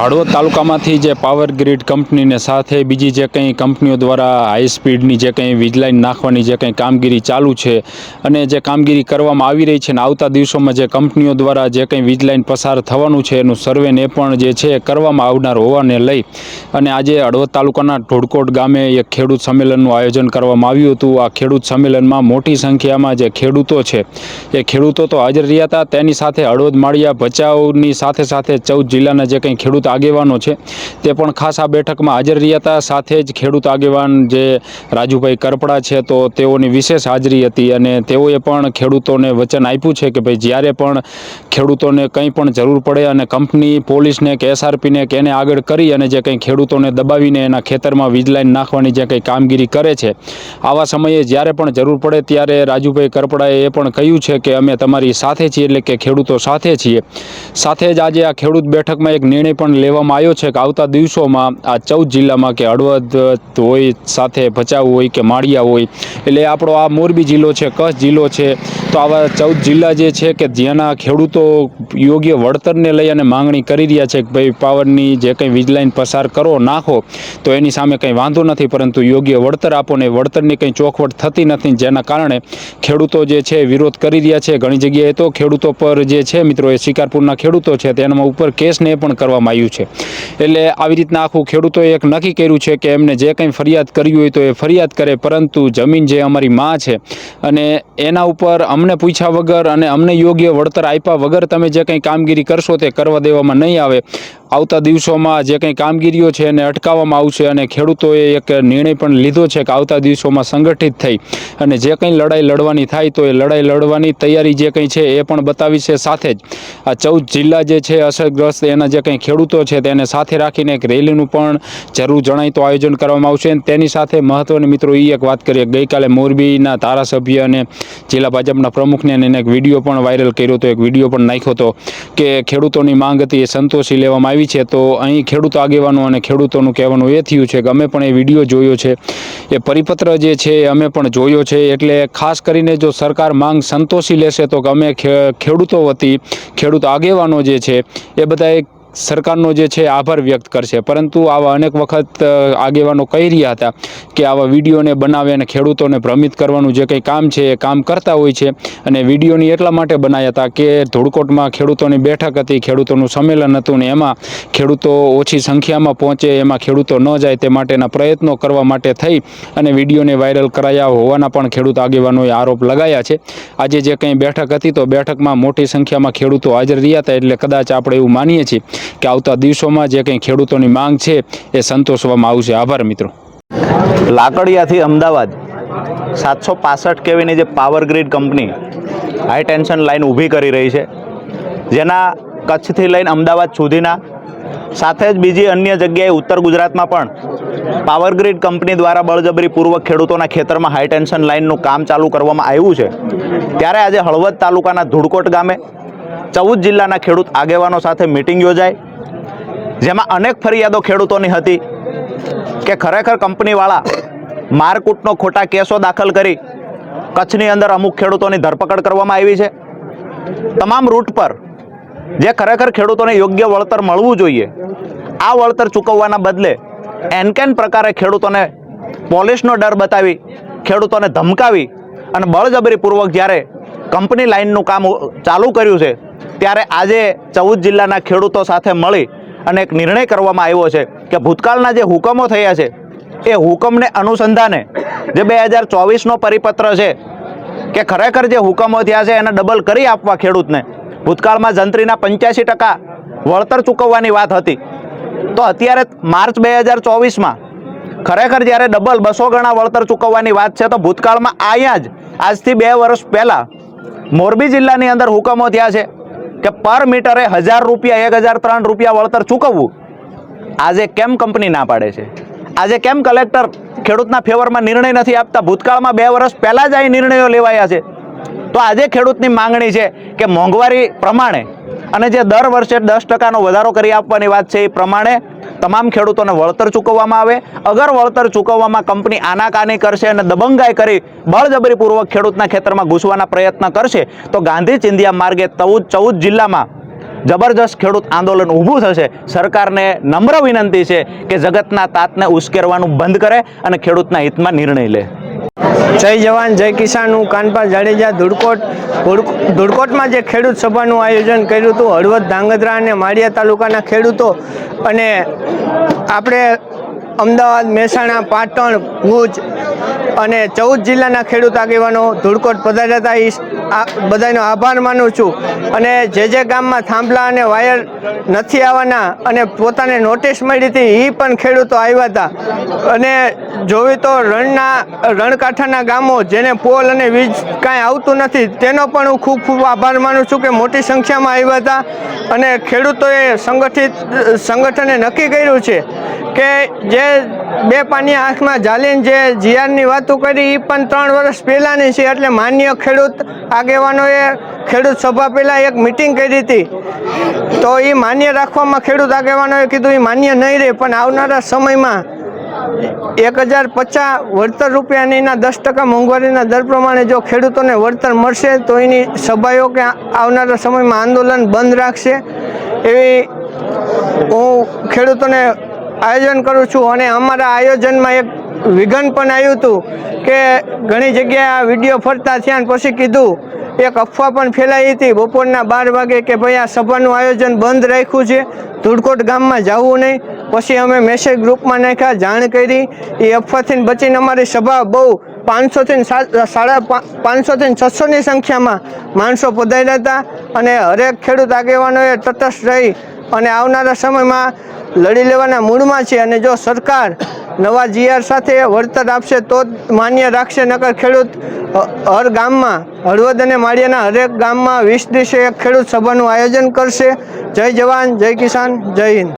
હળવદ તાલુકામાંથી જે power grid કંપનીને સાથે બીજી જે કંઈ કંપનીઓ દ્વારા હાઈ સ્પીડની જે કંઈ વીજલાઈન નાખવાની જે કંઈ કામગીરી ચાલુ છે અને જે કામગીરી કરવામાં આવી રહી છે ને આવતા દિવસોમાં જે કંપનીઓ દ્વારા જે કંઈ વીજલાઈન પસાર થવાનું છે એનું સર્વેને પણ જે છે કરવામાં આવનાર હોવાને લઈ અને આજે હળવદ તાલુકાના ઢોળકોટ ગામે એક ખેડૂત સંમેલનનું આયોજન કરવામાં આવ્યું હતું. આ ખેડૂત સંમેલનમાં મોટી સંખ્યામાં જે ખેડૂતો છે, એ ખેડૂતો તો હાજર રહ્યા હતા. તેની સાથે હળવદ માળિયા ભચાઉની સાથે સાથે ચૌદ જિલ્લાના જે કંઈ ખેડૂત આગેવાનો છે. તે પણ ખાસ આ બેઠકમાં હાજર રહ્યા હતા. સાથે જ ખેડૂત આગેવાન જે રાજુભાઈ કરપડા છે, તો તેઓની વિશેષ હાજરી હતી અને તેઓએ પણ ખેડૂતોને વચન આપ્યું છે કે ભાઈ જ્યારે પણ ખેડૂતોને કંઈ પણ જરૂર પડે અને કંપની, પોલીસને કે એસઆરપીને કે એને આગળ કરી અને જે કંઈ ખેડૂતોને દબાવીને એના ખેતરમાં વીજ લાઈન નાખવાની જે કંઈ કામગીરી કરે છે, આવા સમયે જ્યારે પણ જરૂર પડે ત્યારે રાજુભાઈ કરપડાએ એ પણ કહ્યું છે કે અમે તમારી સાથે છીએ એટલે કે ખેડૂતો સાથે છીએ. સાથે જ આજે આ ખેડૂત બેઠકમાં એક નિર્ણય પણ લેવામાં આવ્યો છે કે આવતા દિવસોમાં આ ચૌદ જિલ્લામાં કે હળવદ હોય, સાથે ભચાઉ હોય કે માળિયા હોય, એટલે આપણો આ મોરબી જિલ્લો છે, કચ્છ જિલ્લો છે, તો આવા ચૌદ જિલ્લા જે છે કે જેના ખેડૂતો યોગ્ય વળતરને લઈ અને માંગણી કરી રહ્યા છે કે ભાઈ પાવરની જે કંઈ વીજ પસાર કરો, નાખો, તો એની સામે કંઈ વાંધો નથી, પરંતુ યોગ્ય વળતર આપો ને વળતરની કંઈ ચોખવટ થતી નથી, જેના કારણે ખેડૂતો જે છે વિરોધ કરી રહ્યા છે. ઘણી જગ્યાએ તો ખેડૂતો પર જે છે, મિત્રો, એ શિકારપુરના ખેડૂતો છે તેના ઉપર કેસને પણ કરવામાં આવ્યું છે. એટલે આવી રીતના આખું ખેડૂતોએ એક નક્કી કર્યું છે કે એમને જે કંઈ ફરિયાદ કરવી હોય તો એ ફરિયાદ કરે, પરંતુ જમીન જે અમારી માં છે અને એના ઉપર અમને પૂછ્યા વગર અને અમને યોગ્ય વળતર આપ્યા વગર તમે જે કંઈ કામગીરી કરશો તે કરવા દેવામાં નહીં આવે. આવતા દિવસોમાં જે કંઈ કામગીરીઓ છે એને અટકાવવામાં આવશે અને ખેડૂતોએ એક નિર્ણય પણ લીધો છે કે આવતા દિવસોમાં સંગઠિત થઈ અને જે કંઈ લડાઈ લડવાની થાય તો એ લડાઈ લડવાની તૈયારી જે કંઈ છે એ પણ બતાવી છે સાથે જ. આ ચૌદ જિલ્લા જે છે અસરગ્રસ્ત એના જે કંઈ ખેડૂતો છે તેને સાથે રાખીને એક રેલીનું પણ જરૂર જણાય તો આયોજન કરવામાં આવશે. અને તેની સાથે મહત્ત્વની મિત્રો એ એક વાત કરીએ. ગઈકાલે મોરબીના ધારાસભ્ય અને જિલ્લા ભાજપના પ્રમુખને એને એક વીડિયો પણ વાયરલ કર્યો હતો. એક વીડિયો પણ નાખ્યો હતો કે ખેડૂતોની માંગ હતી એ સંતોષી લેવામાં આવી છે, તો અહીં ખેડૂત આગેવાનો અને ખેડૂતોનું કહેવાનું એ થયું છે કે અમે પણ એ વીડિયો જોયો છે. એ પરિપત્ર જે છે, એ અમે પણ જોયો છે. એટલે ખાસ કરીને જો સરકાર માંગ સંતોષી લેશે, તો અમે ખેડૂતો વતી ખેડૂત આગેવાનો જે છે, એ બધાએ સરકારનો જે છે આભાર વ્યક્ત કરશે. પરંતુ આવા અનેક વખત આગેવાનો કહી રહ્યા હતા કે આવા વિડીયોને બનાવે અને ખેડૂતોને ભ્રમિત કરવાનું જે કંઈ કામ છે એ કામ કરતા હોય છે. અને વિડીયોની એટલા માટે બનાવ્યા હતા કે ધોળકોટમાં ખેડૂતોની બેઠક હતી, ખેડૂતોનું સંમેલન હતું ને એમાં ખેડૂતો ઓછી સંખ્યામાં પહોંચે, એમાં ખેડૂતો ન જાય તે માટેના પ્રયત્નો કરવા માટે થઈ અને વિડીયોને વાયરલ કરાયા હોવાના પણ ખેડૂત આગેવાનોએ આરોપ લગાયા છે. આજે જે કંઈ બેઠક હતી તો બેઠકમાં મોટી સંખ્યામાં ખેડૂતો હાજર રહ્યા હતા એટલે કદાચ આપણે એવું માનીએ છીએ. કે આવતા દિવસોમાં જે કંઈ ખેડૂતોની માંગ છે એ સંતોષવામાં આવશે. આભાર મિત્રો. લાકડિયાથી અમદાવાદ સાતસો પાસઠ કેવીની જે power grid company high tension line ઊભી કરી રહી છે. જેના કચ્છથી લઈને અમદાવાદ સુધીના સાથે જ બીજી અન્ય જગ્યાએ ઉત્તર ગુજરાતમાં પણ પાવર ગ્રીડ કંપની દ્વારા બળજબરીપૂર્વક ખેડૂતોના ખેતરમાં હાઈ ટેન્શન લાઇનનું કામ ચાલુ કરવામાં આવ્યું છે. ત્યારે આજે હળવદ તાલુકાના ધુડકોટ ગામે ચૌદ જિલ્લાના ખેડૂત આગેવાનો સાથે મિટિંગ યોજાઈ. જેમાં અનેક ફરિયાદો ખેડૂતોની હતી કે ખરેખર કંપનીવાળા મારકૂટનો ખોટા કેસો દાખલ કરી કચ્છની અંદર અમુક ખેડૂતોની ધરપકડ કરવામાં આવી છે. તમામ રૂટ પર જે ખરેખર ખેડૂતોને યોગ્ય વળતર મળવું જોઈએ, આ વળતર ચૂકવવાના બદલે એનકેન પ્રકારે ખેડૂતોને પોલીસનો ડર બતાવી, ખેડૂતોને ધમકાવી અને બળજબરીપૂર્વક જ્યારે કંપની લાઇનનું કામ ચાલુ કર્યું છે ત્યારે આજે ચૌદ જિલ્લાના ખેડૂતો સાથે મળી અને એક નિર્ણય કરવામાં આવ્યો છે કે ભૂતકાળના જે હુકમો થયા છે, એ હુકમને અનુસંધાને જે બે હજાર ચોવીસનો પરિપત્ર છે કે ખરેખર જે હુકમો થયા છે, એને ડબલ કરી આપવા ખેડૂતને ભૂતકાળમાં જંત્રીના પંચ્યાસી ટકા વળતર ચૂકવવાની વાત હતી. તો અત્યારે માર્ચ બે હજાર ચોવીસમાં ખરેખર જ્યારે ડબલ બસો ગણા વળતર ચૂકવવાની વાત છે, તો ભૂતકાળમાં અહીંયા જ આજથી બે વર્ષ પહેલાં મોરબી જિલ્લાની અંદર હુકમો થયા છે. કે પર મીટરે હજાર રૂપિયા, એક હજાર, ત્રણ રૂપિયા વળતર ચૂકવવું આજે કેમ કંપની ના પાડે છે? આજે કેમ કલેક્ટર ખેડૂતના ફેવરમાં નિર્ણય નથી આપતા? ભૂતકાળમાં બે વર્ષ પહેલાં જ અહીં નિર્ણયો લેવાયા છે. તો આજે ખેડૂતની માંગણી છે કે મોંઘવારી પ્રમાણે અને જે દર વર્ષે દસ ટકાનો વધારો કરી આપવાની વાત છે એ પ્રમાણે તમામ ખેડૂતોને વળતર ચૂકવવામાં આવે. અગર વળતર ચૂકવવામાં કંપની આનાકાની કરશે અને દબંગાઈ કરી બળજબરીપૂર્વક ખેડૂતના ખેતરમાં ઘૂસવાના પ્રયત્ન કરશે, તો ગાંધી ચિંધિયા માર્ગે ચૌદ ચૌદ જિલ્લામાં જબરજસ્ત ખેડૂત આંદોલન ઊભું થશે. સરકારને નમ્ર વિનંતી છે કે જગતના તાતને ઉશ્કેરવાનું બંધ કરે અને ખેડૂતના હિતમાં નિર્ણય લે. જય જવાન, જય કિસાન. હું કાનપાલ જાડેજા, ધુડકોટ, ધુડ- ધુડકોટમાં જે ખેડૂત સભાનું આયોજન કર્યું હતું, હળવદ ધાંગધ્રા અને માળિયા તાલુકાના ખેડૂતો અને આપણે અમદાવાદ, મહેસાણા, પાટણ, ભુજ અને ચૌદ જિલ્લાના ખેડૂત આગેવાનો ધુડકોટ પધાર્યા હતા. બધાનો આભાર માનું છું. અને જે જે ગામમાં થાંભલા અને વાયર નથી આવવાના અને પોતાને નોટિસ મળી હતી એ પણ ખેડૂતો આવ્યા હતા. અને જોવી તો રણના, રણકાંઠાના ગામો જેને પોલ અને વીજ કાંઈ આવતું નથી, તેનો પણ હું ખૂબ ખૂબ આભાર માનું છું કે મોટી સંખ્યામાં આવ્યા હતા. અને ખેડૂતોએ સંગઠિત, સંગઠને નક્કી કર્યું છે કે જે બે પાની આંખમાં જાલીને જે જીઆરની વાતો કરી એ પણ ત્રણ વર્ષ પહેલાંની છે એટલે માન્ય ખેડૂત આગેવાનોએ ખેડૂત સભા પહેલાં એક મિટિંગ કરી હતી. તો એ માન્ય રાખવામાં ખેડૂત આગેવાનોએ કીધું એ માન્ય નહીં રહે, પણ આવનારા સમયમાં એક હજાર પચાસ વળતર રૂપિયાની એના દસ ટકા મોંઘવારીના દર પ્રમાણે જો ખેડૂતોને વળતર મળશે, તો એની સભાઓ કે આવનારા સમયમાં આંદોલન બંધ રાખશે. એવી હું ખેડૂતોને આયોજન કરું છું અને અમારા આયોજનમાં એક વિઘન પણ આવ્યું હતું કે ઘણી જગ્યાએ આ વીડિયો ફરતા થયા પછી કીધું, એક અફવા પણ ફેલાઈ હતી બપોરના બાર વાગે કે ભાઈ આ સભાનું આયોજન બંધ રાખ્યું છે, ધૂળકોટ ગામમાં જવું નહીં. પછી અમે મેસેજ ગ્રુપમાં નાખ્યા, જાણ કરી. એ અફવાથી બચીને અમારી સભા બહુ પાંચસોથી સાડા પાંચસોથી છસોની સંખ્યામાં માણસો પધાર્યા હતા. અને હરેક ખેડૂત આગેવાનોએ તટસ્થ રહી. અને આવનારા સમયમાં લડી લેવાના મૂડમાં છે અને જો સરકાર નવા જીઆર સાથે વળતર આપશે તો જ માન્ય રાખશે, નકર ખેડૂત હર ગામમાં, હળવદ અને માળિયાના હરેક ગામમાં વીસ દિવસે એક ખેડૂત સભાનું આયોજન કરશે. જય જવાન, જય કિસાન, જય હિન્દ.